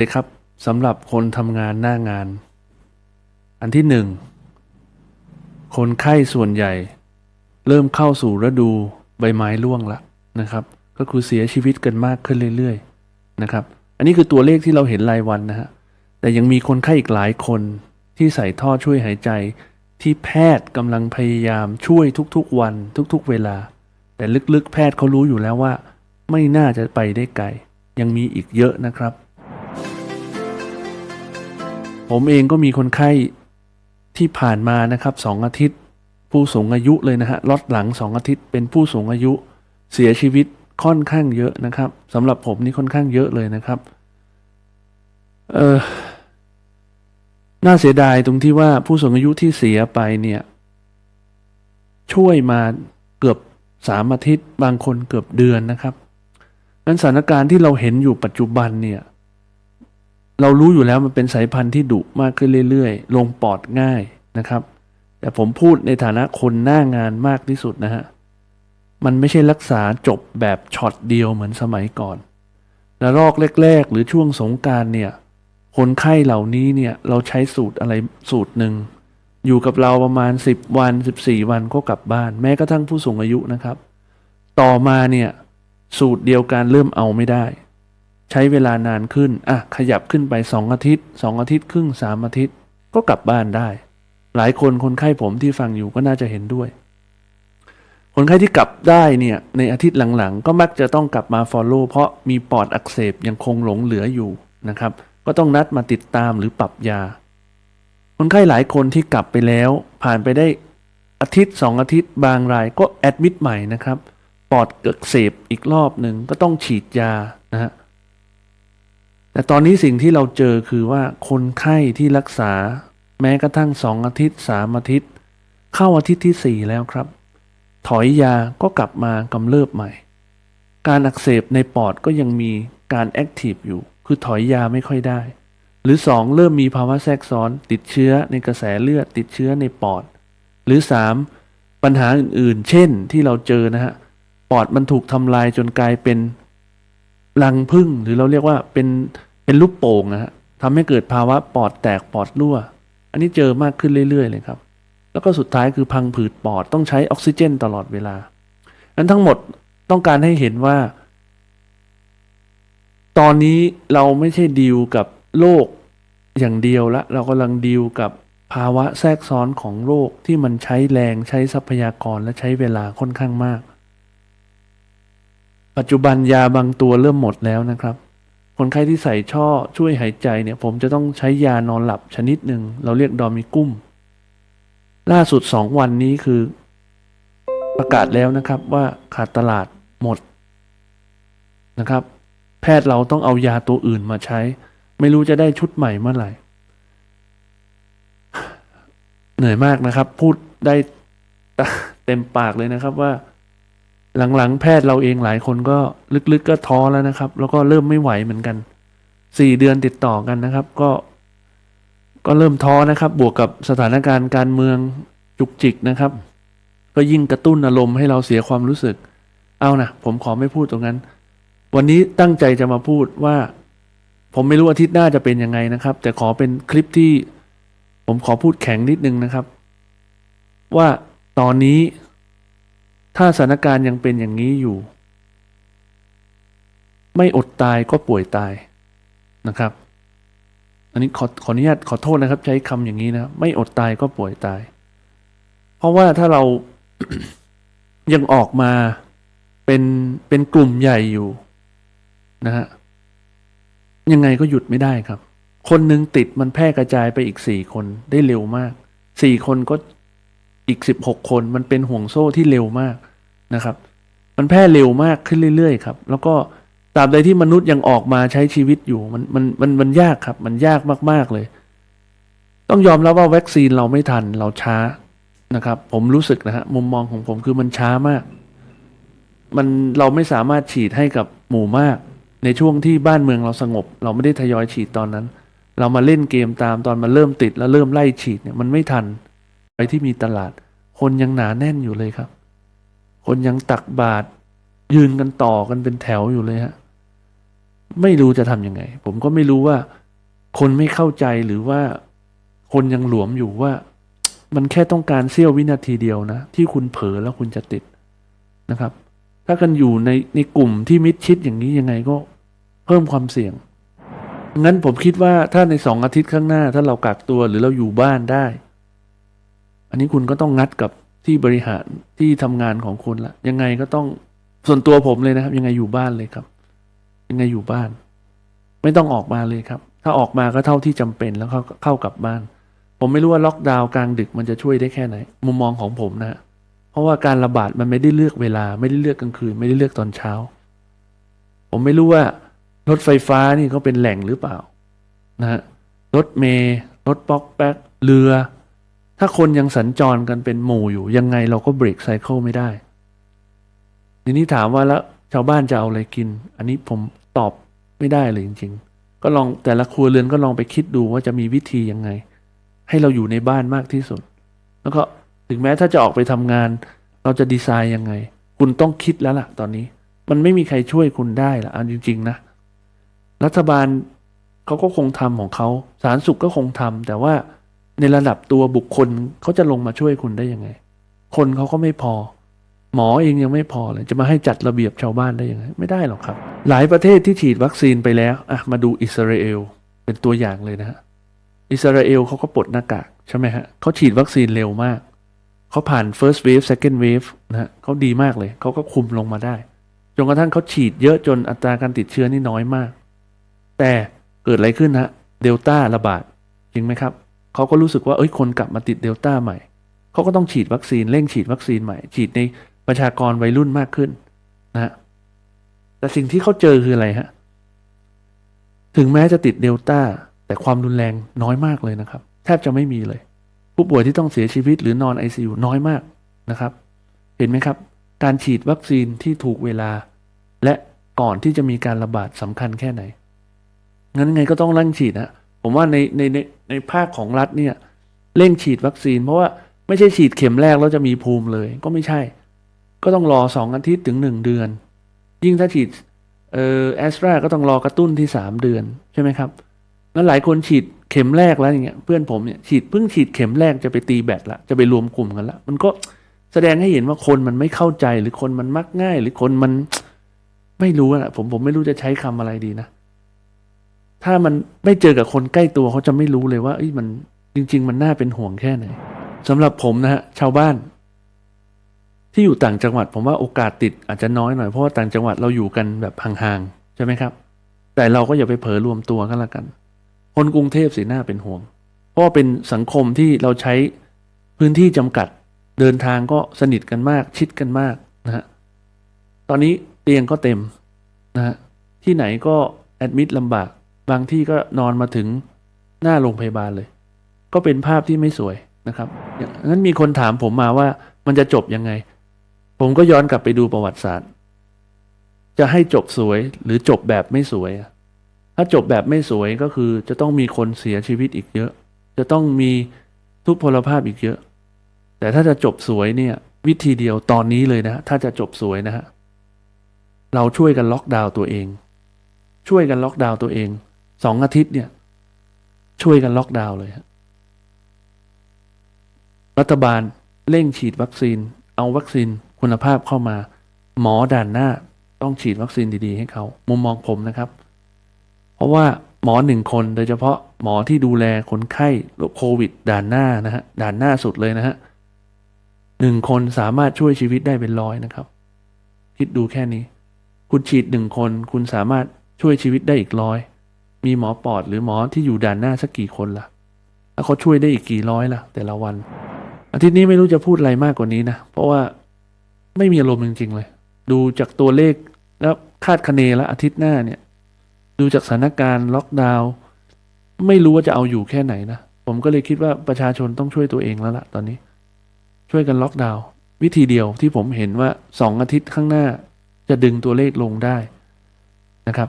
เลยครับสำหรับคนทำงานหน้างาน อันที่หนึ่งคนไข้ส่วนใหญ่ เริ่มเข้าสู่ฤดูใบไม้ร่วงละนะครับ ก็คือเสียชีวิตกันมากขึ้นเรื่อยๆนะครับ อันนี้คือตัวเลขที่เราเห็นรายวันนะฮะแต่ยังมีคนไข้อีกหลายคนที่ใส่ท่อช่วยหายใจ ที่แพทย์กำลังพยายามช่วยทุกๆวันทุกๆเวลา แต่ลึกๆ แพทย์เขารู้อยู่แล้วว่า ไม่น่าจะไปได้ไกลยังมีอีกเยอะนะครับ ผมเองก็มีคนไข้ที่ผ่านมานะครับสองอาทิตย์ ผู้สูงอายุเลยนะฮะล็อตหลังสองอาทิตย์เป็นผู้สูงอายุเสียชีวิตค่อนข้างเยอะนะครับสำหรับผมนี่ค่อนข้างเยอะเลยนะครับเออน่าเสียดายตรงที่ว่าผู้สูงอายุที่เสียไปเนี่ย ช่วยมาเกือบสามอาทิตย์ บางคนเกือบเดือนนะครับนั้นสถานการณ์ที่เราเห็นอยู่ปัจจุบันเนี่ย เรารู้อยู่แล้วมันเป็นสายพันธุ์ที่ดุมากขึ้นเรื่อยๆ ลงปอดง่ายนะครับ แต่ผมพูดในฐานะคนหน้างานมากที่สุดนะฮะ มันไม่ใช่รักษาจบแบบช็อตเดียวเหมือนสมัยก่อนและรอกแรก ๆ หรือช่วงสงการเนี่ยคนไข้เหล่านี้เนี่ยเราใช้สูตรอะไรสูตรหนึ่ง อยู่กับเราประมาณ 10 วัน 14 วันก็กลับบ้าน แม้กระทั่งผู้สูงอายุนะครับ ต่อมาเนี่ยสูตรเดียวกันเริ่มเอาไม่ได้ ใช้เวลานานขึ้น อะ ขยับขึ้นไป 2 อาทิตย์ 2 อาทิตย์ครึ่ง 3 อาทิตย์ ก็กลับบ้านได้ หลายคนคนไข้ผมที่ฟังอยู่ก็น่าจะเห็นด้วย คนไข้ที่กลับได้เนี่ย ในอาทิตย์หลังๆ ก็มักจะต้องกลับมา follow เพราะมีปอดอักเสบยังคงหลงเหลืออยู่นะครับ ก็ต้องนัดมาติดตามหรือปรับยา คนไข้หลายคนที่กลับไปแล้ว ผ่านไปได้อาทิตย์สองอาทิตย์บางรายก็แอดมิดใหม่นะครับ ปอดเกิดเสบอีกรอบหนึ่งก็ต้องฉีดยานะฮะ แต่ตอนนี้สิ่งที่เราเจอคือว่าคนไข้ที่รักษาแม้กระทั่งสองอาทิตย์สามอาทิตย์ เข้าอาทิตย์ที่สี่แล้วครับ ถอยยาก็กลับมากำเริบใหม่ การอักเสบในปอดก็ยังมีการแอคทีฟอยู่ คือถอยยาไม่ค่อยได้ หรือ 2 เริ่มมีภาวะแทรกซ้อน ติดเชื้อในกระแสเลือดติดเชื้อในปอด หรือ 3 ปัญหาอื่นๆ เช่นที่เราเจอนะฮะปอดมันถูกทำลายจนกลายเป็นรังพึ่งหรือเราเรียกว่าเป็น เป็นลูกโป่งนะฮะทำให้เกิดภาวะปอดแตกปอดรั่ว อันนี้เจอมากขึ้นเรื่อยๆเลยครับ แล้วก็สุดท้ายคือพังผืดปอดต้องใช้ออกซิเจนตลอดเวลานั้นทั้งหมดต้องการให้เห็นว่า ตอนนี้เราไม่ใช่ดีลกับโรคอย่างเดียวละ เรากำลังดีลกับภาวะแทรกซ้อนของโรคที่มันใช้แรงใช้ทรัพยากรและใช้เวลาค่อนข้างมาก ปัจจุบันยาบางตัวเริ่มหมดแล้วนะครับ คนไข้ที่ใส่ช่อช่วยหายใจเนี่ย ผมจะต้องใช้ยานอนหลับชนิดหนึ่ง เราเรียกดอมิกุ้ม ล่าสุดสองวันนี้คือ ประกาศแล้วนะครับว่าขาดตลาดหมดนะครับ แพทย์เราต้องเอายาตัวอื่นมาใช้ ไม่รู้จะได้ชุดใหม่เมื่อไหร่ เหนื่อยมากนะครับ พูดได้เต็มปากเลยนะครับว่า หลังๆ แพทย์เราเองหลายคนก็ลึกๆก็ท้อแล้วนะครับ แล้วก็เริ่มไม่ไหวเหมือนกันสี่เดือนติดต่อกันนะครับ ก็ ก็เริ่มท้อนะครับ บวกกับสถานการณ์การเมืองจุกจิกนะครับ ก็ยิ่งกระตุ้นอารมณ์ให้เราเสียความรู้สึก เอานะผมขอไม่พูดตรงนั้น วันนี้ตั้งใจจะมาพูดว่า ผมไม่รู้อาทิตย์หน้าจะเป็นยังไงนะครับ แต่ขอเป็นคลิปที่ ผมขอพูดแข็งนิดนึงนะครับ ว่าตอนนี้ ถ้าสถานการณ์ยังเป็นอย่างนี้อยู่ ไม่อดตายก็ป่วยตายนะครับ อันนี้ขอขออนุญาตขอโทษนะครับ ใช้คำอย่างนี้นะไม่อดตายก็ป่วยตาย เพราะว่าถ้าเรายังออกมาเป็นเป็นกลุ่มใหญ่อยู่นะฮะยังไงก็หยุดไม่ได้ครับ คนหนึ่งติดมันแพร่กระจายไปอีกสี่คนได้เร็วมากสี่คนก็อีกสิบหกคนมันเป็นห่วงโซ่ที่เร็วมาก นะครับ มันแพร่เร็วมากขึ้นเรื่อยๆครับ แล้วก็ตราบใดที่มนุษย์ยังออกมาใช้ชีวิตอยู่มันมันมันมันยากครับ มันยากมากๆเลย ต้องยอมรับว่าวัคซีนเราไม่ทันเราช้านะครับ ผมรู้สึกนะฮะมุมมองของผมคือมันช้ามาก มันเราไม่สามารถฉีดให้กับหมู่มาก ในช่วงที่บ้านเมืองเราสงบ เราไม่ได้ทยอยฉีดตอนนั้น เรามาเล่นเกมตามตอนมาเริ่มติดแล้วเริ่มไล่ฉีดเนี่ยมันไม่ทันไปที่มีตลาด คนยังหนาแน่นอยู่เลยครับ คนยังตักบาตรยืนกันต่อกันเป็นแถวอยู่เลยฮะ ไม่รู้จะทำยังไง ผมก็ไม่รู้ว่า คนไม่เข้าใจหรือว่าคนยังหลวมอยู่ว่า มันแค่ต้องการเสี้ยววินาทีเดียวนะ ที่คุณเผลอแล้วคุณจะติดนะครับ ถ้ากันอยู่ในในกลุ่มที่มิดชิดอย่างนี้ยังไงก็เพิ่มความเสี่ยงงั้นผมคิดว่าถ้าในสองอาทิตย์ข้างหน้า ถ้าเรากักตัวหรือเราอยู่บ้านได้ อันนี้คุณก็ต้องงัดกับ ที่บริหารที่ทำงานของคุณละยังไงก็ต้องส่วนตัวผมเลยนะครับ ยังไงอยู่บ้านเลยครับ ยังไงอยู่บ้าน ไม่ต้องออกมาเลยครับ ถ้าออกมาก็เท่าที่จำเป็นแล้วเข้าเข้ากลับบ้าน ผมไม่รู้ว่าล็อกดาวน์กลางดึกมันจะช่วยได้แค่ไหน มุมมองของผมนะฮะเพราะว่าการระบาดมันไม่ได้เลือกเวลา ไม่ได้เลือกกลางคืน ไม่ได้เลือกตอนเช้า ผมไม่รู้ว่ารถไฟฟ้านี่เขาเป็นแหล่งหรือเปล่า นะฮะรถเมล์รถป๊อกแป๊กเรือ ถ้าคนยังสัญจรกันเป็นหมู่อยู่ ยังไงเราก็เบรกไซเคิลไม่ได้ ทีนี้ถามว่าแล้วชาวบ้านจะเอาอะไรกิน อันนี้ผมตอบไม่ได้เลยจริง ๆ ก็ลองแต่ละครัวเรือนก็ลองไปคิดดูว่าจะมีวิธียังไง ให้เราอยู่ในบ้านมากที่สุด แล้วก็ถึงแม้ถ้าจะออกไปทำงาน เราจะดีไซน์ยังไง คุณต้องคิดแล้วล่ะ ตอนนี้ มันไม่มีใครช่วยคุณได้ละเอาจริง ๆ นะ รัฐบาลเขาก็คงทำของเขาสาธารณสุขก็คงทำแต่ว่า ในระดับตัวบุคคลเขาจะลงมาช่วยคุณได้ยังไง คนเขาก็ไม่พอ หมอเองยังไม่พอเลยจะมาให้จัดระเบียบชาวบ้านได้ยังไง ไม่ได้หรอกครับ หลายประเทศที่ฉีดวัคซีนไปแล้วอะมาดูอิสราเอลเป็นตัวอย่างเลยนะฮะอิสราเอลเขาก็ปลดหน้ากากใช่ไหมฮะเขาฉีดวัคซีนเร็วมากเขาผ่าน first wave second wave นะฮะเขาดีมากเลยเขาก็คุมลงมาได้จนกระทั่งเขาฉีดเยอะจนอัตราการติดเชื้อนี่น้อยมาก แต่เกิดอะไรขึ้นฮะเดลต้าระบาดจริงไหมครับ เขาก็รู้สึกว่าเอ้ยคนกลับมาติดเดลต้าใหม่ เขาก็ต้องฉีดวัคซีนเร่งฉีดวัคซีนใหม่ ฉีดในประชากรวัยรุ่นมากขึ้นนะฮะแต่สิ่งที่เขาเจอคืออะไรฮะ ถึงแม้จะติดเดลต้าแต่ความรุนแรงน้อยมากเลยนะครับ แทบจะไม่มีเลย ผู้ป่วยที่ต้องเสียชีวิตหรือนอน ICU น้อยมากนะครับ เห็นไหมครับ การฉีดวัคซีนที่ถูกเวลา และก่อนที่จะมีการระบาดสำคัญแค่ไหนงั้นไงก็ต้องเร่งฉีดนะ ผมว่าในในในในภาคของรัฐเนี่ยเร่งฉีดวัคซีน เพราะว่าไม่ใช่ฉีดเข็มแรกแล้วจะมีภูมิเลย ก็ไม่ใช่ ก็ต้องรอสองอาทิตย์ถึงหนึ่งเดือน ยิ่งถ้าฉีดเอ่อแอสตราก็ต้องรอกระตุ้นที่สามเดือนใช่ไหมครับแล้วหลายคนฉีดเข็มแรกแล้วอย่างเงี้ยเพื่อนผมเนี่ยฉีดเพิ่งฉีดเข็มแรกจะไปตีแบตละจะไปรวมกลุ่มกันละมันก็แสดงให้เห็นว่าคนมันไม่เข้าใจหรือคนมันมักง่าย หรือคนมันไม่รู้อะผมผมไม่รู้จะใช้คำอะไรดีนะ ถ้ามันไม่เจอกับคนใกล้ตัวเขาจะไม่รู้เลยว่าเอ้ยมันจริง ๆ มันน่าเป็นห่วงแค่ไหนสำหรับผมนะฮะชาวบ้าน ที่อยู่ต่างจังหวัด ผมว่าโอกาสติดอาจจะน้อยหน่อยเพราะว่าต่างจังหวัดเราอยู่กันแบบห่างๆใช่ไหมครับ แต่เราก็อย่าไปเผลอรวมตัวกันละกัน คนกรุงเทพสิน่าเป็นห่วง เพราะว่าเป็นสังคมที่เราใช้พื้นที่จำกัดเดินทางก็สนิทกันมากชิดกันมากนะฮะตอนนี้เตียงก็เต็มนะฮะที่ไหนก็แอดมิดลำบาก บางที่ก็นอนมาถึงหน้าโรงพยาบาลเลย ก็เป็นภาพที่ไม่สวยนะครับอย่างนั้นมีคนถามผมมาว่ามันจะจบยังไง ผมก็ย้อนกลับไปดูประวัติศาสตร์ จะให้จบสวยหรือจบแบบไม่สวย ถ้าจบแบบไม่สวยก็คือจะต้องมีคนเสียชีวิตอีกเยอะ จะต้องมีทุพพลภาพอีกเยอะ แต่ถ้าจะจบสวยเนี่ยวิธีเดียวตอนนี้เลยนะ ถ้าจะจบสวยนะฮะเราช่วยกันล็อกดาวน์ตัวเอง ช่วยกันล็อกดาวน์ตัวเอง สองอาทิตย์เนี่ย ช่วยกันล็อกดาวน์เลยฮะรัฐบาลเร่งฉีดวัคซีน เอาวัคซีนคุณภาพเข้ามา หมอด่านหน้าต้องฉีดวัคซีนดีๆ ให้เขามุมมองผมนะครับ เพราะว่าหมอหนึ่งคนโดยเฉพาะหมอที่ดูแลคนไข้โรคโควิด ด่านหน้านะฮะด่านหน้าสุดเลยนะฮะหนึ่งคนสามารถช่วยชีวิตได้เป็นร้อยนะครับ คิดดูแค่นี้ คุณฉีดหนึ่งคน คุณสามารถช่วยชีวิตได้อีกร้อย มีหมอปอดหรือหมอที่อยู่ด่านหน้าสักกี่คนล่ะ แล้วเขาช่วยได้อีกกี่ร้อยล่ะ แต่ละวัน อาทิตย์นี้ไม่รู้จะพูดอะไรมากกว่านี้นะ เพราะว่าไม่มีอารมณ์จริง ๆ เลย ดูจากตัวเลขแล้วคาดคะเนแล้วอาทิตย์หน้าเนี่ย ดูจากสถานการณ์ล็อกดาวน์ไม่รู้ว่าจะเอาอยู่แค่ไหนนะ ผมก็เลยคิดว่าประชาชนต้องช่วยตัวเองแล้วล่ะ ตอนนี้ ช่วยกันล็อกดาวน์วิธีเดียวที่ผมเห็นว่าสองอาทิตย์ข้างหน้า จะดึงตัวเลขลงได้นะครับ